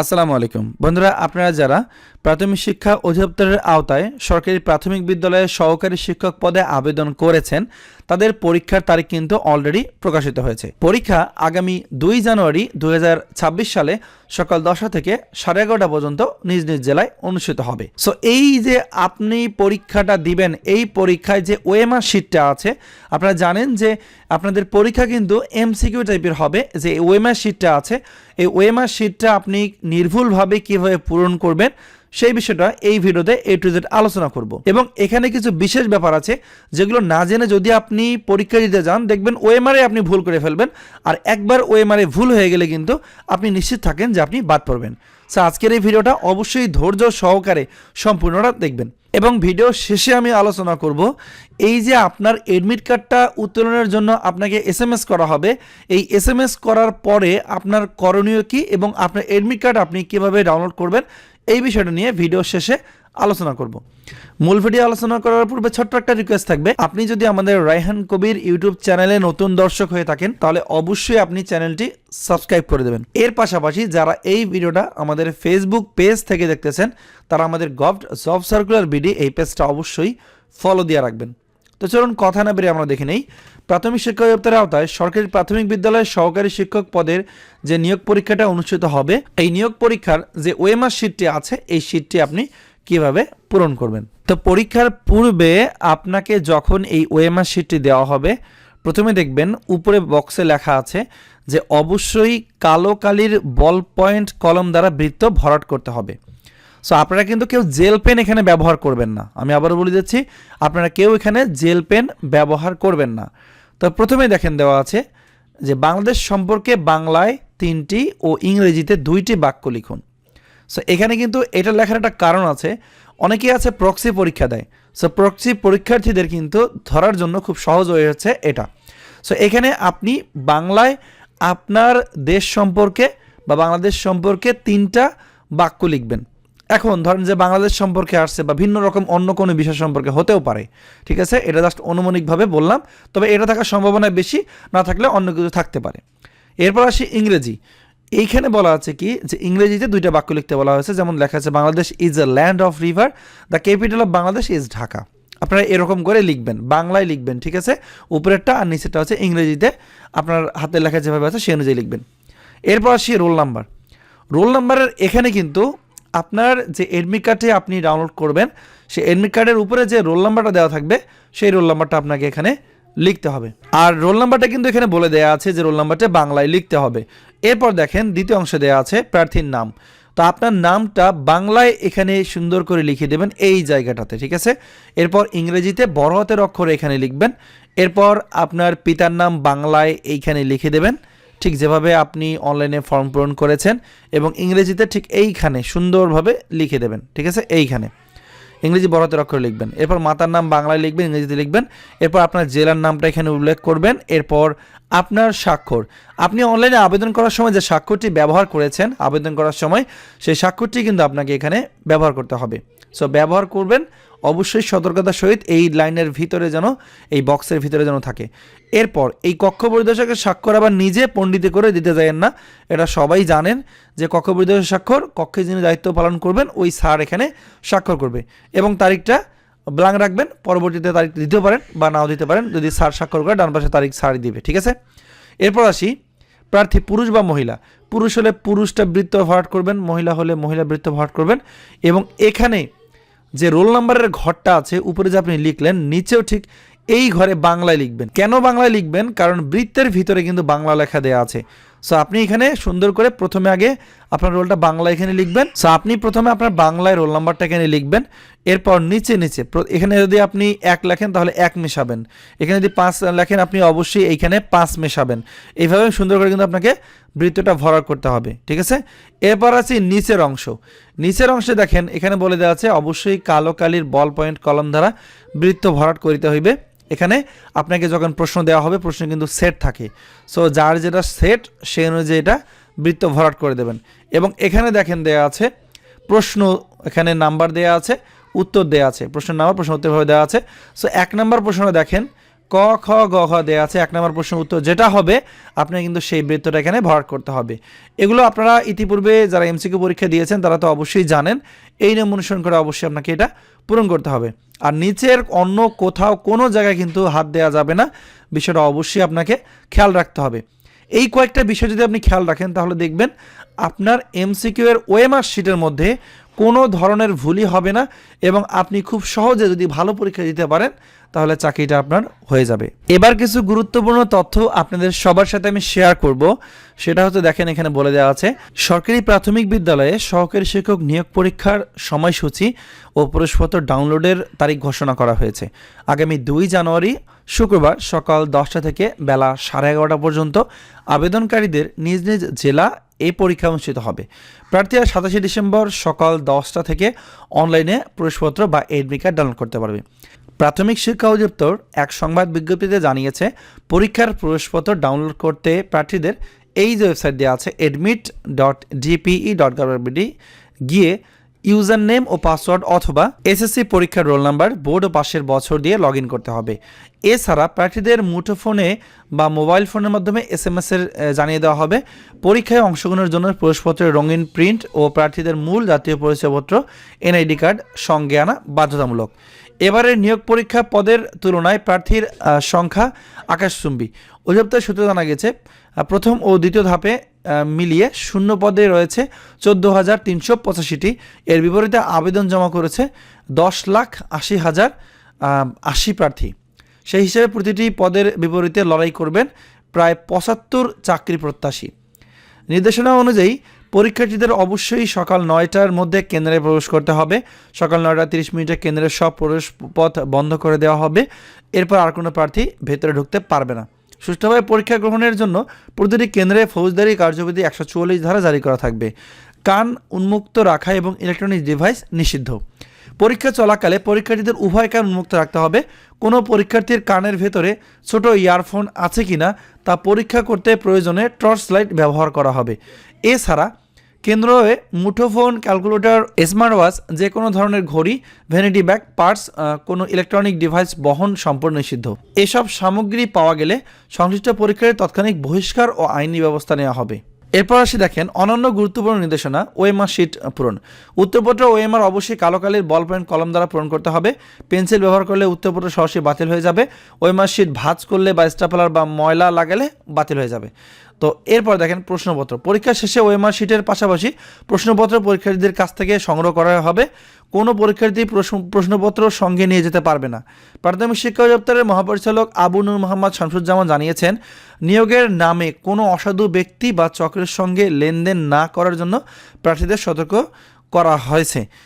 আসসালামু আলাইকুম। বন্ধুরা, আপনারা যারা প্রাথমিক শিক্ষা অধিদপ্তরের আওতায় সরকারি প্রাথমিক বিদ্যালয়ে সহকারী শিক্ষক পদে আবেদন করেছেন তাদের পরীক্ষার তারিখ কিন্তু অলরেডি প্রকাশিত হয়েছে। পরীক্ষা আগামী দুই জানুয়ারি দুই হাজার ছাব্বিশ সালে সকাল দশটা থেকে সাড়ে এগারোটা পর্যন্ত নিজ নিজ জেলায় অনুষ্ঠিত হবে। সো এই যে আপনি পরীক্ষাটা দিবেন, এই পরীক্ষায় যে ওএমআর শিটটা আছে, আপনারা জানেন যে আপনাদের পরীক্ষা কিন্তু এমসিকিউ টাইপের হবে। যে ওএমআর শিটটা আছে, এই ওএমআর শিটটা আপনি নির্ভুলভাবে কীভাবে পূরণ করবেন সেই বিষয়টা এই ভিডিওতে এ টু জেড আলোচনা করব। এবং এখানে কিছু বিশেষ ব্যাপার আছে যেগুলো না জেনে যদি আপনি পরীক্ষা দিতে যান, দেখবেন ওএমআরে আপনি ভুল করে ফেলবেন। আর একবার ওএমআরে ভুল হয়ে গেলে কিন্তু আপনি নিশ্চিত থাকেন যে আপনি বাদ পড়বেন। সো আজকের এই ভিডিওটা অবশ্যই ধৈর্য সহকারে সম্পূর্ণটা দেখবেন। এবং ভিডিও শেষে আমি আলোচনা করব, এই যে আপনার এডমিট কার্ডটা উত্তোলনের জন্য আপনাকে এস করা হবে, এই এস করার পরে আপনার করণীয় কি এবং আপনার এডমিট কার্ড আপনি কীভাবে ডাউনলোড করবেন, এই বিষয়টা নিয়ে ভিডিও শেষে আলোচনা করব। মূল ভিডিও আলোচনা করার পূর্বে ছোট্ট একটা রিকোয়েস্ট থাকবে। আপনি যদি আমাদের রায়হান কবির ইউটিউব চ্যানেলে নতুন দর্শক হয়ে থাকেন, তাহলে অবশ্যই আপনি চ্যানেলটি সাবস্ক্রাইব করে দেবেন। এর পাশাপাশি যারা এই ভিডিওটা আমাদের ফেসবুক পেজ থেকে দেখতেছেন, তারা আমাদের গভট জব সার্কুলার বিডি এই পেজটা অবশ্যই ফলো দিয়ে রাখবেন। তো চলুন কথা না বেরিয়ে আমরা দেখে নেই। প্রাথমিক শিক্ষা অধিদপ্তরের আওতায় সরকারি প্রাথমিক বিদ্যালয়ের সহকারী শিক্ষক পদের যে নিয়োগ পরীক্ষাটা অনুষ্ঠিত হবে, এই নিয়োগ পরীক্ষার যে ওয়েমার শিটটি আছে, এই শিটটি আপনি কীভাবে পূরণ করবেন? তো পরীক্ষার পূর্বে আপনাকে যখন এই ওয়েমার শিটটি দেওয়া হবে, প্রথমে দেখবেন উপরে বক্সে লেখা আছে যে অবশ্যই কালো কালির বল পয়েন্ট কলম দ্বারা বৃত্ত ভরাট করতে হবে। সো আপনারা কিন্তু কেউ জেল পেন এখানে ব্যবহার করবেন না। আমি আবারও বলে দিচ্ছি, আপনারা কেউ এখানে জেল পেন ব্যবহার করবেন না। তো প্রথমে দেখেন দেওয়া আছে যে বাংলাদেশ সম্পর্কে বাংলায় তিনটি ও ইংরেজিতে দুইটি বাক্য লিখুন। সো এখানে কিন্তু এটা লেখার একটা কারণ আছে। অনেকেই আছে প্রক্সি পরীক্ষা দেয়। সো প্রক্সি পরীক্ষার্থীদের কিন্তু ধরার জন্য খুব সহজ হয়ে হচ্ছে এটা। সো এখানে আপনি বাংলায় আপনার দেশ সম্পর্কে বা বাংলাদেশ সম্পর্কে তিনটা বাক্য লিখবেন। এখন ধরেন যে বাংলাদেশ সম্পর্কে আসছে বা ভিন্ন রকম অন্য কোনো বিষয় সম্পর্কে হতেও পারে। ঠিক আছে? এটা জাস্ট অনুমানিকভাবে বললাম। তবে এটা থাকার সম্ভাবনা বেশি, না থাকলে অন্য কিছু থাকতে পারে। এরপর আসি ইংরেজি। এইখানে বলা আছে কি যে ইংরেজিতে দুইটা বাক্য লিখতে বলা হয়েছে, যেমন লেখা আছে, Bangladesh is a land of river the capital of Bangladesh is Dhaka. আপনারা এরকম করে লিখবেন, বাংলায় লিখবেন, ঠিক আছে? উপরেরটা আর নিচেরটা হচ্ছে ইংরেজিতে। আপনার হাতে লেখা যেভাবে আছে সে অনুযায়ী লিখবেন। এরপর আসি রোল নাম্বার। রোল নাম্বারের এখানে কিন্তু আপনার যে এডমিট কার্ডে আপনি ডাউনলোড করবেন সেই এডমিট কার্ডের উপরে যে রোল নাম্বারটা দেওয়া থাকবে, সেই রোল নাম্বারটা আপনাকে এখানে লিখতে হবে। আর রোল নাম্বারটা কিন্তু এখানে বলে দেওয়া আছে যে রোল নাম্বারটা বাংলায় লিখতে হবে। এরপর দেখেন দ্বিতীয় অংশে দেওয়া আছে প্রার্থীর নাম। তো আপনার নামটা বাংলায় এখানে সুন্দর করে লিখে দেবেন এই জায়গাটাতে, ঠিক আছে? এরপর ইংরেজিতে বড় হাতের অক্ষরে এখানে লিখবেন। এরপর আপনার পিতার নাম বাংলায় এইখানে লিখে দেবেন। ঠিক যেভাবে আপনি অনলাইনে ফর্ম পূরণ করেছেন এবং ইংরেজিতে ঠিক এইখানে সুন্দরভাবে লিখে দেবেন, ঠিক আছে? এইখানে। ইংরেজি বড় হাতের অক্ষরে লিখবেন। এরপর মাতার নাম বাংলায় লিখবেন, ইংরেজিতে লিখবেন। এরপর আপনার জেলার নামটা এখানে উল্লেখ করবেন। এরপর আপনার স্বাক্ষর। আপনি অনলাইনে আবেদন করার সময় যে স্বাক্ষরটি ব্যবহার করেছেন, আবেদন করার সময় সেই স্বাক্ষরটি কিন্তু আপনাকে এখানে ব্যবহার করতে হবে। সো ব্যবহার করবেন, অবশ্যই সতর্কতার সহিত এই লাইনের ভিতরে যেন, এই বক্সের ভিতরে যেন থাকে। এরপর, এই কক্ষ পরিদর্শকের স্বাক্ষর আবার নিজে পণ্ডিতে করে দিতে যায়েন না। এটা সবাই জানেন যে কক্ষ পরিদর্শক স্বাক্ষর, কক্ষে যিনি দায়িত্ব পালন করবেন, ওই স্যার এখানে স্বাক্ষর করবে। এবং তারিখটা ব্লাঙ্ক রাখবেন, পরবর্তীতে তারিখ দিতেও পারেন বা নাও দিতে পারেন, যদি সার স্বাক্ষর করে ডান পাশে তারিখ স্যার দিবে, ঠিক আছে? এরপর আসি, প্রার্থী পুরুষ বা মহিলা। পুরুষ হলে পুরুষটা বৃত্ত ভরাট করবেন, মহিলা হলে মহিলা বৃত্ত ভরাট করবেন এবং এখানে যে রোল নাম্বারের ঘরটা আছে, উপরে যে আপনি লিখলেন, নিচেও ঠিক এই ঘরে বাংলায় লিখবেন। কেন বাংলায় লিখবেন? কারণ বৃত্তের ভিতরে কিন্তু বাংলা লেখা দেওয়া আছে। সো আপনি এখানে সুন্দর করে প্রথমে আগে আপনার রোলটা বাংলা এখানে লিখবেন। সো আপনি প্রথমে আপনার বাংলায় রোল নাম্বারটা এখানে লিখবেন। এরপর নিচে নিচে এখানে যদি আপনি এক লেখেন, তাহলে এক মেশাবেন। এখানে যদি পাঁচ লেখেন, আপনি অবশ্যই এইখানে পাঁচ মেশাবেন। এইভাবে সুন্দর করে কিন্তু আপনাকে বৃত্তটা ভরাট করতে হবে, ঠিক আছে? এরপর আছে নিচের অংশ। নিচের অংশে দেখেন, এখানে বলে দেওয়া আছে, অবশ্যই কালো কালির বল পয়েন্ট কলম দ্বারা বৃত্ত ভরাট করিতে হইবে। এখানে আপনাকে যখন প্রশ্ন দেওয়া হবে, প্রশ্ন কিন্তু সেট থাকে। সো যার যেটা সেট সেই অনুযায়ী এটা বৃত্ত ভরাট করে দেবেন। এবং এখানে দেখেন দেয়া আছে, প্রশ্ন এখানে নাম্বার দেয়া আছে, উত্তর দেয়া আছে। প্রশ্নের নাম্বার প্রশ্ন উত্তরভাবে দেওয়া আছে। সো এক নাম্বার প্রশ্ন দেখেন ক, খ, গ ঘ দেওয়া আছে, এক নম্বর প্রশ্ন উত্তর যেটা হবে আপনি কিন্তু সেই বৃত্তটা এখানে ভরাট করতে হবে। এগুলো আপনারা ইতিপূর্বে যারা এমসিকিউ পরীক্ষা দিয়েছেন, তারা তো অবশ্যই জানেন। এই নিয়ম অনুসরণ করে অবশ্যই আপনাকে এটা পূরণ করতে হবে। আর নিচের অন্য কোথাও কোনো জায়গায় কিন্তু হাত দেওয়া যাবে না। বিষয়টা অবশ্যই আপনাকে খেয়াল রাখতে হবে। এই কয়েকটা বিষয় যদি আপনি খেয়াল রাখেন, তাহলে দেখবেন আপনার এমসিকিউ এর ওএমআর শিটের মধ্যে কোনো ধরনের ভুলই হবে না এবং আপনি খুব সহজে যদি ভালো পরীক্ষা দিতে পারেন, তাহলে চাকরিটা আপনার হয়ে যাবে। এবার কিছু গুরুত্বপূর্ণ তথ্য আপনাদের সবার সাথে আমি শেয়ার করব। সেটা হচ্ছে, দেখেন এখানে বলে দেওয়া আছে, সরকারি প্রাথমিক বিদ্যালয়ে সহকারী শিক্ষক নিয়োগ পরীক্ষার সময়সূচি ও প্রবেশপত্র ডাউনলোডের তারিখ ঘোষণা করা হয়েছে। আগামী দুই জানুয়ারি, শুক্রবার সকাল দশটা থেকে বেলা সাড়ে এগারোটা পর্যন্ত আবেদনকারীদের নিজ নিজ জেলা এই পরীক্ষা অনুষ্ঠিত হবে। প্রার্থীরা সাতাশে ডিসেম্বর সকাল দশটা থেকে অনলাইনে প্রবেশপত্র বা এডমিট কার্ড ডাউনলোড করতে পারবে। প্রাথমিক শিক্ষা অধিদপ্তর এক সংবাদ বিজ্ঞপ্তিতে জানিয়েছে, পরীক্ষার প্রবেশপত্র ডাউনলোড করতে প্রার্থীদের এই যে ওয়েবসাইট দেওয়া আছে admit dot G P E dot গিয়ে ইউজার নেম ও পাসওয়ার্ড অথবা এসএসসি পরীক্ষার রোল নাম্বার, বোর্ড ও পাশের বছর দিয়ে লগ করতে হবে। এছাড়া প্রার্থীদের মুঠোফোনে বা মোবাইল ফোনের মাধ্যমে এস এম এর জানিয়ে দেওয়া হবে। পরীক্ষায় অংশগ্রহণের জন্য প্রবেশপত্রের রঙিন প্রিন্ট ও প্রার্থীদের মূল জাতীয় পরিচয়পত্র, এনআইডি কার্ড সঙ্গে আনা বাধ্যতামূলক। এবারের নিয়োগ পরীক্ষা পদের তুলনায় প্রার্থীর সংখ্যা আকাশচুম্বী। অধিদপ্তর সূত্রে জানা গেছে প্রথম ও দ্বিতীয় ধাপে মিলিয়ে শূন্য পদে রয়েছে চোদ্দ হাজার তিনশো পঁচাশিটি। এর বিপরীতে আবেদন জমা করেছে দশ লাখ আশি হাজার আশি প্রার্থী। সেই হিসেবে প্রতিটি পদের বিপরীতে লড়াই করবেন প্রায় পঁচাত্তর চাকরি প্রত্যাশী। নির্দেশনা অনুযায়ী পরীক্ষার্থীদের অবশ্যই সকাল নয়টার মধ্যে কেন্দ্রে প্রবেশ করতে হবে। সকাল নয়টা তিরিশ মিনিটে কেন্দ্রের সব প্রবেশ পথ বন্ধ করে দেওয়া হবে। এরপর আর কোনো প্রার্থী ভেতরে ঢুকতে পারবে না। সুষ্ঠুভাবে পরীক্ষা গ্রহণের জন্য প্রতিটি কেন্দ্রে ফৌজদারি কার্যবিধি একশো চুয়াল্লিশ ধারা জারি করা থাকবে। কান উন্মুক্ত রাখা এবং ইলেকট্রনিক ডিভাইস নিষিদ্ধ। পরীক্ষা চলাকালে পরীক্ষার্থীদের উভয় কান উন্মুক্ত রাখতে হবে। কোনো পরীক্ষার্থীর কানের ভেতরে ছোট ইয়ারফোন আছে কিনা তা পরীক্ষা করতে প্রয়োজনে টর্চ লাইট ব্যবহার করা হবে। এছাড়া কেন্দ্রে মুঠোফোন, ক্যালকুলেটর স্মার্ট ওয়াচ যে কোনো ধরনের ঘড়ি ভ্যানিটি ব্যাগ পার্টস কোনো ইলেকট্রনিক ডিভাইস বহন সম্পূর্ণ নিষিদ্ধ। এসব সামগ্রী পাওয়া গেলে সংশ্লিষ্ট পরীক্ষায় তৎক্ষণিক বহিষ্কার ও আইনি ব্যবস্থা নেওয়া হবে। এরপর আসি দেখেন অনন্য গুরুত্বপূর্ণ নির্দেশনা ওএমআর শিট পূরণ। উত্তরপত্র ওএমআর অবশ্যই কালো কালির বল পয়েন্ট কলম দ্বারা পূরণ করতে হবে। পেন্সিল ব্যবহার করলে উত্তরপত্র সরাসরি বাতিল হয়ে যাবে। ওএমআর শিট ভাঁজ করলে বা স্টাপলার বা ময়লা লাগালে বাতিল হয়ে যাবে। তো এরপর দেখেন প্রশ্নপত্র। পরীক্ষা শেষে ওএমআর শিটের পাশাপাশি প্রশ্নপত্র পরীক্ষার্থীদের কাছ থেকে সংগ্রহ করা হবে। কোনো পরীক্ষার্থী প্রশ্ন- প্রশ্নপত্র সঙ্গে নিয়ে যেতে পারবে না। প্রাথমিক শিক্ষা অধিদপ্তরের মহাপরিচালক আবু নূর মোহাম্মদ শামসুজ্জামান জানিয়েছেন, নিয়োগের নামে কোনো অসাধু ব্যক্তি বা চক্রের সঙ্গে লেনদেন না করার জন্য প্রার্থীদের সতর্ক করা হয়েছে।